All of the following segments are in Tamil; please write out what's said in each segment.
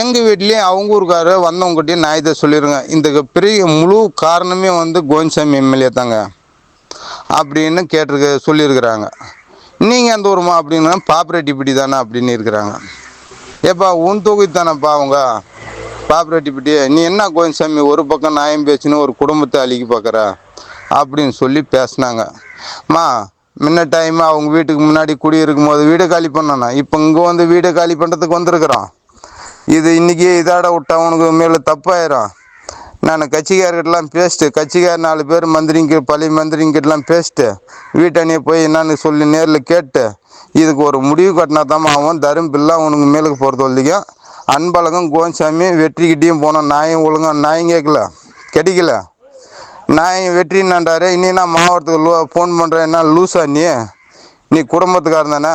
எங்கள் வீட்லேயும் அவங்க ஊருக்காரு வந்தவங்ககிட்டயும் நாயத்தை சொல்லிடுங்க இந்த பெரிய முழு காரணமே வந்து கோவிந்தசாமி எம்எல்ஏ தாங்க. அப்படின்னு கேட்டிருக்க சொல்லியிருக்கிறாங்க. நீங்கள் எந்த ஊருமா அப்படின்னா பாப்பரெட்டிப்பட்டி தானே அப்படின்னு இருக்கிறாங்க. ஏப்பா உன் தொகுதி தானேப்பா அவங்க பாப்பரெட்டிப்பட்டி நீ என்ன கோவிந்தசாமி ஒரு பக்கம் நாயம் பேச்சுன்னு ஒரு குடும்பத்தை அழிக்க பார்க்குற? அப்படின்னு சொல்லி பேசுனாங்கம்மா முன்ன டைம் அவங்க வீட்டுக்கு முன்னாடி குடியிருக்கும் போது வீடு காலி பண்ணோண்ணா இப்போ இங்கே வந்து வீடு காலி பண்ணுறதுக்கு வந்திருக்கிறோம். இது இன்றைக்கி இதாட விட்டா உனக்கு மேலே தப்பாயிரும். நான் கட்சிக்காரர்கிட்டலாம் பேசிட்டு கட்சிக்கார நாலு பேர் மந்திரிங்க பழைய மந்திரிங்கிட்டலாம் பேசிட்டு வீட்டணியை போய் என்னன்னு சொல்லி நேரில் கேட்டு இதுக்கு ஒரு முடிவு கட்டினா தான் ஆகும் தரும்பில்லாம் உனக்கு மேலுக்கு போகிறது வரைக்கும் அன்பழகம் கோன்சாமி வெற்றிக்கிட்டேயும் போனோம் நாயும் ஒழுங்காக நாயும் கேட்கல கிடைக்கல. நாயும் வெற்றின்னாண்டாரு இனி நான் மாவட்டத்துக்கு லூ ஃபோன் பண்ணுறேன் என்ன லூசா நீ? நீ குடும்பத்துக்காரன் தானே?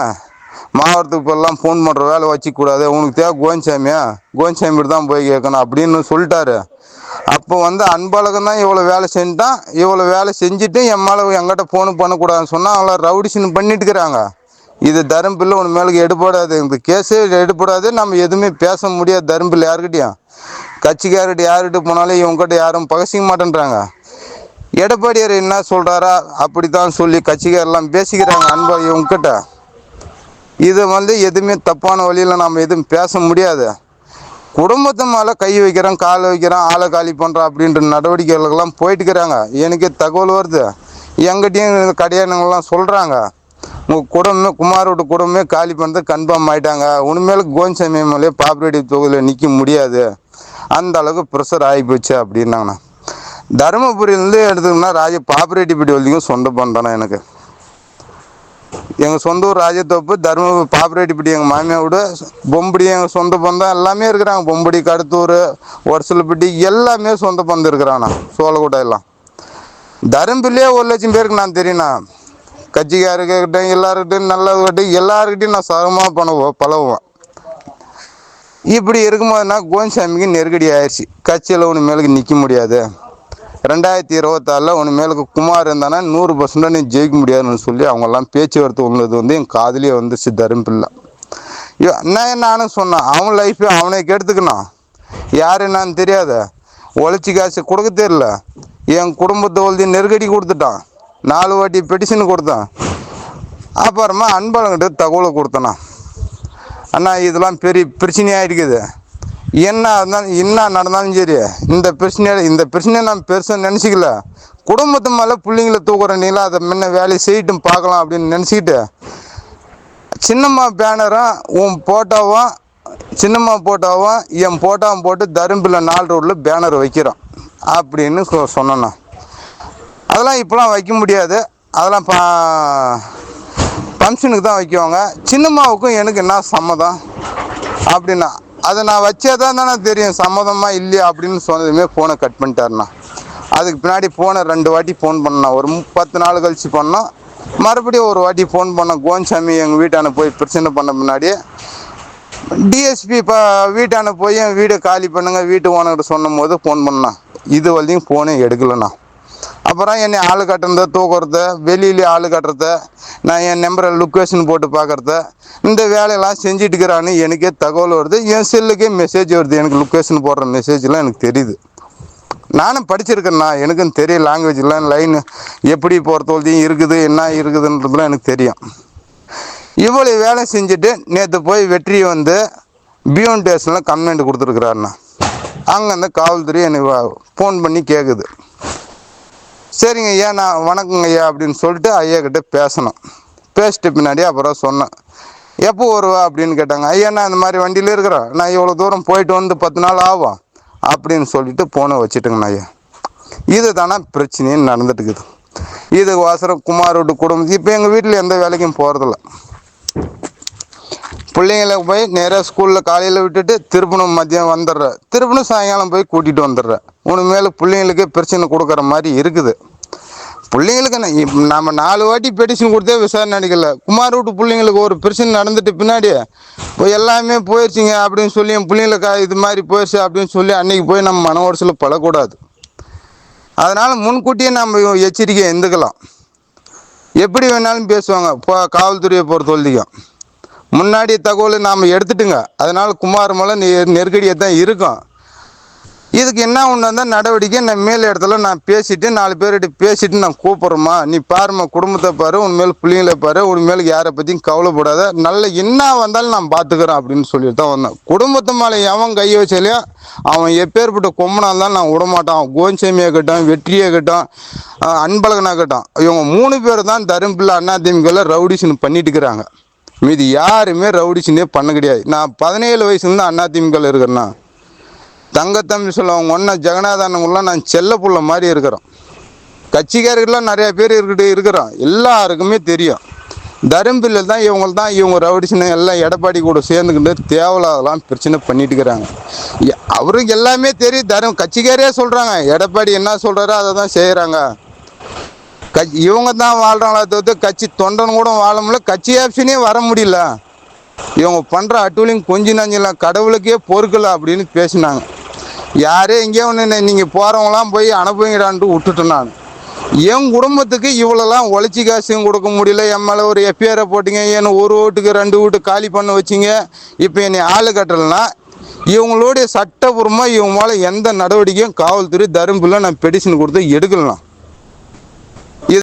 மாவட்டத்துக்கு இப்போல்லாம் ஃபோன் பண்ணுற வேலை வச்சிக்கூடாது. உனக்கு தேவை கோவிந்தசாமியா கோவிந்தசாமி தான் போய் கேட்கணும் அப்படின்னு சொல்லிட்டாரு. அப்போ வந்து அன்பழகன் தான் இவ்வளோ வேலை செஞ்சுட்டான். இவ்வளோ வேலை செஞ்சுட்டு என் மேலே எங்கிட்ட ஃபோனு பண்ணக்கூடாதுன்னு சொன்னால் அவளை ரவுடிஷன் பண்ணிட்டு இருக்கிறாங்க. இது தரும்பில் உன் மேலுக்கு எடுபடாது. இந்த கேஸே எடுபடாது. நம்ம எதுவுமே பேச முடியாது தரும்பில் யாருக்கிட்டையும் கட்சிக்காரர்கிட்ட யார்கிட்ட போனாலும் இவங்ககிட்ட யாரும் பகசிக்க மாட்டேன்றாங்க. எடப்பாடியார் என்ன சொல்கிறாரா அப்படி தான் சொல்லி கட்சிக்காரெல்லாம் பேசிக்கிறாங்க அன்பா இவங்ககிட்ட இதை வந்து எதுவுமே தப்பான வழியில் நம்ம எதுவும் பேச முடியாது. குடும்பத்து மேலே கை வைக்கிறோம் கால் வைக்கிறோம் ஆளை காலி பண்ணுறோம் அப்படின்ற நடவடிக்கைகளுக்கெல்லாம் போயிட்டு இருக்கிறாங்க. எனக்கு தகவல் வருது. எங்கிட்டையும் கடையானங்கள்லாம் சொல்கிறாங்க உங்கள் குடும்பமே குமாரோட குடும்பமே காலி பண்ணுறது கன்ஃபார்ம் ஆகிட்டாங்க உண்மையில கோவிந்தசாமி மேலே பாப்புலேட்டிவ் தொகுதியில் நிற்க முடியாது. அந்த அளவுக்கு ப்ரெஷர் ஆகி போச்சு அப்படின்னாங்கண்ணா. தருமபுரியிலேருந்து எடுத்துக்கணும்னா ராஜ பாப்பரேட்டிப்பட்டி வரைக்கும் சொந்த பந்தம் எனக்கு. எங்கள் சொந்த ஊர் ராஜத்தோப்பு தருமபுரி பாப்பரேட்டிப்பட்டி எங்கள் மாமியார் வீடு பொம்படி எங்கள் சொந்த பந்தம் எல்லாமே இருக்கிறாங்க. பொம்படி கடுத்தூர் ஒரசலப்பட்டி எல்லாமே சொந்த பந்தம் இருக்கிறாங்கண்ணா சோழக்கூட்டம் எல்லாம். தருமபுரியிலே ஒரு லட்சம் பேருக்கு நான் தெரியுண்ணா கட்சிக்காரர்கிட்ட எல்லாருக்கிட்டையும் நல்லவர்கிட்டையும் எல்லாருக்கிட்டையும் நான் சகமாக பண்ணுவோம் பழகுவேன். இப்படி இருக்கும்போதுனா கோவிந்தசாமிக்கு நெருக்கடி ஆயிடுச்சு. கட்சியில் ஒன்று மேலுக்கு நிற்க முடியாது. ரெண்டாயிரத்தி இருபத்தாறில் ஒன்று மேலுக்கு குமார் இருந்தானா நூறு பர்சன்டாக நீ ஜெயிக்க முடியாதுன்னு சொல்லி அவங்கெல்லாம் பேச்சுவார்த்தை உள்ளது வந்து என் காதலியே வந்துச்சு தரும்பில்லை ஐயோ நான் நானும் சொன்னான்? அவன் லைஃப்பை அவனே கெடுத்துக்கணும் யார் என்னன்னு தெரியாத? உழைச்சி காசு கொடுக்க தெரில என் குடும்பத்தை ஒழுதி நெருக்கடி கொடுத்துட்டான். நாலு வாட்டி பெட்டிஷன் கொடுத்தான். அப்புறமா அன்பழங்கிட்ட தகவலை கொடுத்தனா. அண்ணா இதெல்லாம் பெரிய பிரச்சனையாக இருக்குது. என்ன இருந்தாலும் என்ன நடந்தாலும் சரி இந்த பிரச்சனையில இந்த பிரச்சனையை நான் பெருசாக நினச்சிக்கல. குடும்பத்து மேலே பிள்ளைங்கள தூக்குற நீங்களா அதை முன்ன வேலையை செய்யட்டும் பார்க்கலாம் அப்படின்னு நினச்சிக்கிட்டு சின்னம்மா பேனரும் உன் போட்டோவும் சின்னம்மா போட்டோவும் என் போட்டோவும் போட்டு தரும்பில் நாலு ரோட்டில் பேனர் வைக்கிறோம் அப்படின்னு சொ- சொன்னேண்ணா. அதெல்லாம் இப்போலாம் வைக்க முடியாது. அதெல்லாம் பா ஃபங்க்ஷனுக்கு தான் வைக்குவாங்க. சின்னம்மாவுக்கும் எனக்கு என்ன சம்மதம்? அப்படின்னா அதை நான் வச்சே தான் தானே தெரியும். சம்மதமாக இல்லையா அப்படின்னு சொன்னதுமே ஃபோனை கட் பண்ணிட்டாருண்ணா. அதுக்கு பின்னாடி ஃபோனை ரெண்டு வாட்டி ஃபோன் பண்ணேன் ஒரு பத்து நாள் கழிச்சு பண்ணோம் மறுபடியும் ஒரு வாட்டி ஃபோன் பண்ணேன் கோன்சாமி எங்கள் வீட்டான போய் பிரச்சனை பண்ண முன்னாடி டிஎஸ்பி இப்போ வீட்டான போய் என் வீடை காலி பண்ணுங்க வீட்டு ஓனர்கிட்ட சொன்னும் போது ஃபோன் பண்ணேன் இது வரையும் ஃபோனே எடுக்கலண்ணா. அப்புறம் என்னை ஆள் கட்டுறது தூக்குறது வெளியிலே ஆள் கட்டுறது நான் என் நம்பரை லொக்கேஷன் போட்டு பார்க்கறத. இந்த வேலையெல்லாம் செஞ்சுட்டு இருக்கிறான்னு எனக்கே தகவல் வருது. என் செல்லுக்கே மெசேஜ் வருது. எனக்கு லொக்கேஷன் போடுற மெசேஜ்லாம் எனக்கு தெரியுது. நானும் படிச்சிருக்கேண்ணா எனக்கும் தெரியும் லாங்குவேஜ்லாம் லைன் எப்படி போகிறதோல்தையும் இருக்குது என்ன இருக்குதுன்றதுலாம் எனக்கு தெரியும். இவ்வளோ வேலை செஞ்சுட்டு நேற்று போய் வெற்றி வந்து பியோன் ஸ்டேஷனில் கம்ப்ளைண்ட் கொடுத்துருக்குறாருண்ணா. அங்கேருந்து காவல்துறை எனக்கு ஃபோன் பண்ணி கேட்குது சரிங்க ஐயா நான் வணக்கங்க ஐயா அப்படின்னு சொல்லிட்டு ஐயா கிட்ட பேசணும். பேசிட்டு பின்னாடி அப்புறம் சொன்னேன். எப்போ வருவா அப்படின்னு கேட்டாங்க ஐயா நான் இந்த மாதிரி வண்டியில் இருக்கிறேன். நான் இவ்வளோ தூரம் போயிட்டு வந்து பத்து நாள் ஆகும். அப்படின்னு சொல்லிட்டு போனை வச்சுட்டுங்கண்ணா ஐயா. இது தானே பிரச்சனையும் நடந்துட்டுக்குது. இது வாசரம் குமார் வீட்டு குடும்பம். இப்போ எங்கள் வீட்டில் எந்த வேலைக்கும் போகிறதில்ல பிள்ளைங்கள போய் நேராக ஸ்கூலில் காலையில் விட்டுட்டு திருப்பணும் மதியம் வந்துடுறேன். திருப்பணும் சாயங்காலம் போய் கூட்டிகிட்டு வந்துடுறேன். உனக்கு பிள்ளைங்களுக்கு பிரச்சனை கொடுக்குற மாதிரி இருக்குது. பிள்ளைங்களுக்கு என்ன, நம்ம நாலு வாட்டி பெட்டிஷன் கொடுத்தே விசாரணை அடிக்கல. குமார் வீட்டு பிள்ளைங்களுக்கு ஒரு பிரச்சனை நடந்துட்டு பின்னாடி இப்போ எல்லாமே போயிடுச்சிங்க அப்படின்னு சொல்லி என் பிள்ளைங்களுக்கு இது மாதிரி போயிடுச்சு அப்படின்னு சொல்லி அன்னைக்கு போய் நம்ம மன உடச்சல் படக்கூடாது. அதனால் முன்கூட்டியே நம்ம எச்சரிக்கை எந்துக்கலாம். எப்படி வேணாலும் பேசுவாங்க. இப்போ காவல்துறையை பொறுத்த வரைக்கும். முன்னாடி தகவலை நாம் எடுத்துட்டுங்க. அதனால் குமாரமலை நெ- நெருக்கடியாக தான் இருக்கும். இதுக்கு என்ன ஒன்று வந்தால் நடவடிக்கை நான் மேல் இடத்துல நான் பேசிட்டு நாலு பேர்கிட்ட பேசிட்டு நான் கூப்பிட்றேம்மா. நீ பாரும்மா குடும்பத்தை பாரு உன் மேல் பிள்ளைங்களை பாரு உன் யாரை பற்றியும் கவலைப்படாத. நல்ல என்ன வந்தாலும் நான் பார்த்துக்கிறேன் அப்படின்னு சொல்லிட்டு தான் வந்தேன். குடும்பத்து மேலே எவன் கையை வச்சாலையோ அவன் எப்பேற்பட்ட கொம்பனா இருந்தாலும் நான் விடமாட்டான். அவன் கோன்சாமியாகட்டும் வெற்றியாகட்டும் அன்பழகனாகட்டும் இவங்க மூணு பேர் தான் தரும்பில் அண்ணாதிமுகவில் ரவுடிஷன் பண்ணிட்டு இருக்கிறாங்க. மீதி யாருமே ரவுடிஷனே பண்ண கிடையாது. நான் பதினேழு வயசுலேருந்து அதிமுகவில் இருக்கிறேன்னா தங்கத்தம்பி சொல்லுவாங்க ஒன்றா ஜெகநாதனங்களாம் நான் செல்ல புள்ள மாதிரி இருக்கிறோம். கட்சிக்காரர்கள்லாம் நிறையா பேர் இருக்கிட்டு இருக்கிறோம். எல்லாருக்குமே தெரியும். தரும்பில் தான் இவங்க தான் இவங்க ரவுடிசனை எல்லாம் எடப்பாடி கூட சேர்ந்துக்கிட்டு தேவையில்லாதெல்லாம் பிரச்சனை பண்ணிட்டு இருக்கிறாங்க. அவருக்கு எல்லாமே தெரியும். தரும் கட்சிக்காரே சொல்கிறாங்க எடப்பாடி என்ன சொல்கிறாரோ அதை தான் செய்கிறாங்க கட்சி இவங்க தான் வாழ்கிறாங்களே தவிர்த்து கட்சி தொண்டன் கூட வாழ முடியல. கட்சி ஆப்ஷனே வர முடியல. இவங்க பண்ணுற அட்டூழியம் கொஞ்சம் நஞ்சலாம் கடவுளுக்கே பொறுக்கல அப்படின்னு பேசினாங்க. யாரே எங்கேயோ ஒன்று நீங்கள் போகிறவங்களாம் போய் அனுப்புங்கிறான்ட்டு விட்டுட்டேன் நான். என் குடும்பத்துக்கு இவ்வளோலாம் ஒழிச்சி காசும் கொடுக்க முடியல. என் மேலே ஒரு எஃப்ஐஆரை போட்டிங்க என்னை ஒரு ஓட்டுக்கு ரெண்டு வீட்டு காலி பண்ண வச்சிங்க. இப்போ என்னை ஆள் கட்டலைன்னா இவங்களுடைய சட்டபூர்வமாக இவங்க மேலே எந்த நடவடிக்கையும் காவல்துறை தரும்பில் நான் பெடிஷன் கொடுத்து எடுக்கலாம்